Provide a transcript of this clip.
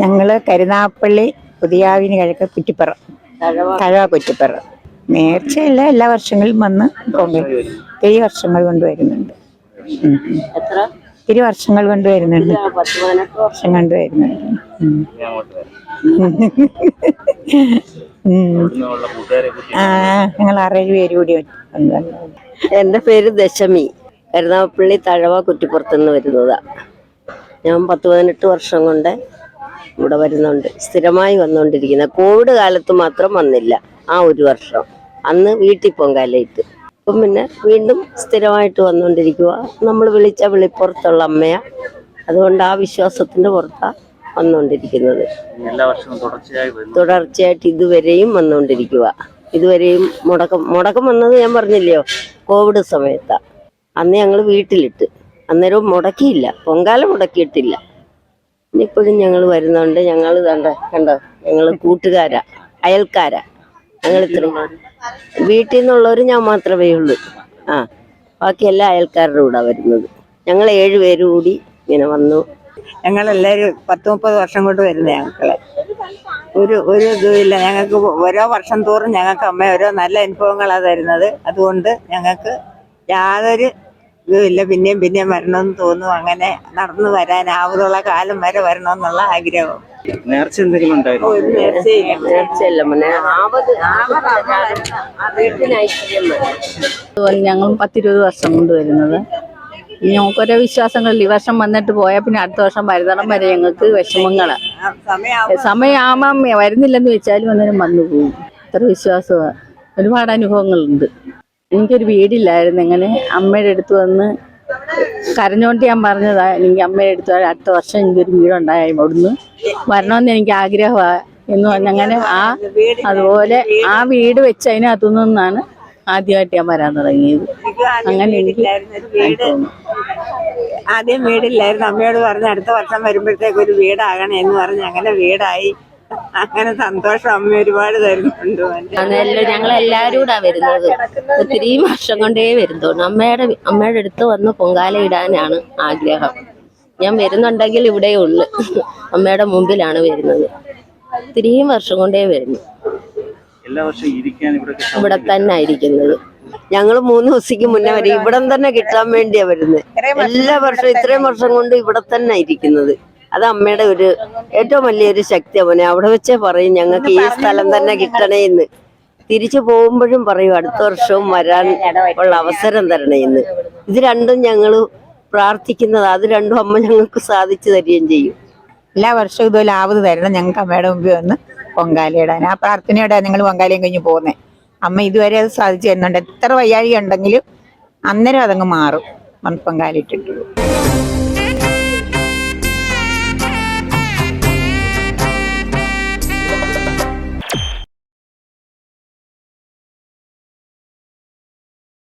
ഞങ്ങൾ കരുനാപ്പള്ളി പുതിയാവിന് കിഴക്ക് കുറ്റിപ്പറ. കഴവ കുറ്റിപ്പറ. നേർച്ചയല്ല എല്ലാ വർഷങ്ങളിലും വന്ന് പൊങ്കൽ ഒത്തിരി വർഷങ്ങൾ കൊണ്ട് വരുന്നുണ്ട്. ഒത്തിരി വർഷങ്ങൾ കൊണ്ട് വരുന്നുണ്ട്. വർഷം. കൊണ്ട് വരുന്നുണ്ട്. ആ ഞങ്ങൾ ആറേഴ് പേര് കൂടി എന്റെ എന്റെ പേര് ദശമി. കരുനാഗപ്പള്ളി തഴവ കുറ്റിപ്പുറത്തുനിന്ന് വരുന്നതാ. ഞാൻ പത്ത് പതിനെട്ട് വർഷം കൊണ്ട് ഇവിടെ വരുന്നുണ്ട്. സ്ഥിരമായി വന്നുകൊണ്ടിരിക്കുന്ന കോവിഡ് കാലത്ത് മാത്രം വന്നില്ല. ആ ഒരു വർഷം. അന്ന് വീട്ടിൽ പൊങ്കാലയിട്ട്. ഇപ്പം പിന്നെ വീണ്ടും സ്ഥിരമായിട്ട് വന്നുകൊണ്ടിരിക്കുക നമ്മൾ വിളിച്ച വിളിപ്പുറത്തുള്ള അമ്മയാ. അതുകൊണ്ട് ആ വിശ്വാസത്തിന്റെ പുറത്താണ് വന്നുകൊണ്ടിരിക്കുന്നത്. എല്ലാ വർഷവും തുടർച്ചയായി തുടർച്ചയായിട്ട് ഇതുവരെയും വന്നുകൊണ്ടിരിക്കുക ഇതുവരെയും മുടക്കം മുടക്കം വന്നത് ഞാൻ പറഞ്ഞില്ലയോ? കോവിഡ് സമയത്താ. അന്ന് ഞങ്ങൾ വീട്ടിലിട്ട്. അന്നേരവും മുടക്കിയില്ല. പൊങ്കാല മുടക്കിയിട്ടില്ല. ഇനിയിപ്പോഴും ഞങ്ങൾ വരുന്നുണ്ട് ഞങ്ങൾ കണ്ട കണ്ടോ? ഞങ്ങൾ കൂട്ടുകാരാ അയൽക്കാരാ. ഞങ്ങൾ ഇത്രയും വീട്ടിൽ നിന്നുള്ളവർ ഞാൻ മാത്രമേ ഉള്ളൂ. ആ ബാക്കി എല്ലാ അയൽക്കാരുടെ കൂടെ വരുന്നത്. ഞങ്ങൾ ഏഴുപേരും കൂടി ഇങ്ങനെ വന്നു. ഞങ്ങളെല്ലാവരും പത്ത് മുപ്പത് വർഷം കൊണ്ട് വരുന്ന ഞങ്ങളെ. ഒരു ഒരു ഇതുമില്ല. ഞങ്ങൾക്ക് ഓരോ വർഷം തോറും ഞങ്ങൾക്ക് അമ്മ ഓരോ നല്ല അനുഭവങ്ങളാണ് തരുന്നത്. അതുകൊണ്ട് ഞങ്ങൾക്ക് യാതൊരു ഇതുമില്ല പിന്നെയും പിന്നെയും വരണമെന്ന് തോന്നും അങ്ങനെ നടന്നു വരാൻ ആവതുള്ള കാലം വരെ വരണമെന്നുള്ള ആഗ്രഹം. നേർച്ച എന്തെങ്കിലും ഉണ്ടായിരുന്നു? നേർച്ചയില്ല. മോനെ. ആവത് അതുപോലെ ഞങ്ങളും പത്തിരുപത് വർഷം കൊണ്ട് വരുന്നത്. ഞങ്ങൾക്ക് ഓരോ വിശ്വാസങ്ങളിൽ ഈ വർഷം വന്നിട്ട് പോയാൽ പിന്നെ അടുത്ത വർഷം വരുന്നിടം വരെ ഞങ്ങൾക്ക് വിഷമങ്ങൾ. സമയമാവാം വരുന്നില്ലെന്ന് വെച്ചാലും അന്നേരം വന്നു പോകും. അത്ര വിശ്വാസമാണ് ഒരുപാട് അനുഭവങ്ങളുണ്ട്. എനിക്കൊരു വീടില്ലായിരുന്നു. ഇങ്ങനെ അമ്മയുടെ അടുത്ത് വന്ന് കരഞ്ഞോണ്ട് ഞാൻ പറഞ്ഞതാ എനിക്ക് അമ്മയുടെ അടുത്ത് അടുത്ത വർഷം എനിക്കൊരു വീടുണ്ടായി അവിടുന്ന് വരണമെന്ന് എനിക്ക് ആഗ്രഹമാണ് എന്ന് പറഞ്ഞ അങ്ങനെ ആ അതുപോലെ ആ വീട് വെച്ച് അതിനകത്തു നിന്നാണ് ആദ്യമായിട്ട് ഞാൻ വരാൻ തുടങ്ങിയത്. അങ്ങനെ എനിക്ക് ആദ്യം വീടില്ലായിരുന്നു. അമ്മയോട് പറഞ്ഞ് അടുത്ത വർഷം വരുമ്പോഴത്തേക്ക് ഒരു വീടാകണേ എന്ന് പറഞ്ഞ് അങ്ങനെ വീടായി. അങ്ങനെ സന്തോഷം അമ്മ ഒരുപാട് തരുന്നുണ്ട്. ഞങ്ങൾ എല്ലാവരും കൂടാ വരുന്നത്. ഒത്തിരി വർഷം കൊണ്ടേ വരുന്നുണ്ട് അമ്മയുടെ അമ്മയുടെ അടുത്ത് വന്ന് പൊങ്കാല ഇടാനാണ് ആഗ്രഹം. ഞാൻ വരുന്നുണ്ടെങ്കിൽ ഇവിടെ ഉള്ളു. അമ്മയുടെ മുമ്പിലാണ് വരുന്നത്. ഒത്തിരിയും വർഷം കൊണ്ടേ വരുന്നു. എല്ലാ വർഷവും ഇരിക്കാൻ ഇവിടെ ഇവിടെ തന്നെ ആയിരിക്കുന്നത്. ഞങ്ങൾ മൂന്ന് ദിവസക്ക് മുന്നേ വരും ഇവിടം തന്നെ കിട്ടാൻ വേണ്ടിയാ വരുന്നത്. എല്ലാ വർഷവും ഇത്രയും വർഷം കൊണ്ട് ഇവിടെ തന്നെ ഇരിക്കുന്നത്. അത് അമ്മയുടെ ഒരു ഏറ്റവും വലിയൊരു ശക്തി അവനെ. അവിടെ വെച്ചേ പറയും ഞങ്ങൾക്ക് ഈ സ്ഥലം തന്നെ കിട്ടണേ എന്ന് തിരിച്ചു പോകുമ്പോഴും പറയും അടുത്ത വർഷവും വരാൻ ഉള്ള അവസരം തരണേ എന്ന് ഇത് രണ്ടും ഞങ്ങൾ പ്രാർത്ഥിക്കുന്നത്. അത് രണ്ടും അമ്മ ഞങ്ങൾക്ക് സാധിച്ചു തരികയും ചെയ്യും. എല്ലാ വർഷവും ഇതുപോലെ ആവത് തരണം ഞങ്ങൾക്ക് അമ്മയുടെ മുമ്പിൽ വന്ന് പൊങ്കാലയിടാൻ ആ പ്രാർത്ഥനയോടെ നിങ്ങൾ പൊങ്കാലയും കഴിഞ്ഞ് പോകുന്നത് അമ്മ ഇതുവരെ അത് സാധിച്ചു തരുന്നുണ്ട്. എത്ര വയ്യാഴിക ഉണ്ടെങ്കിലും അന്നേരം അതങ്ങ് മാറും. വന്ന് പൊങ്കാലയിട്ടിട്ട്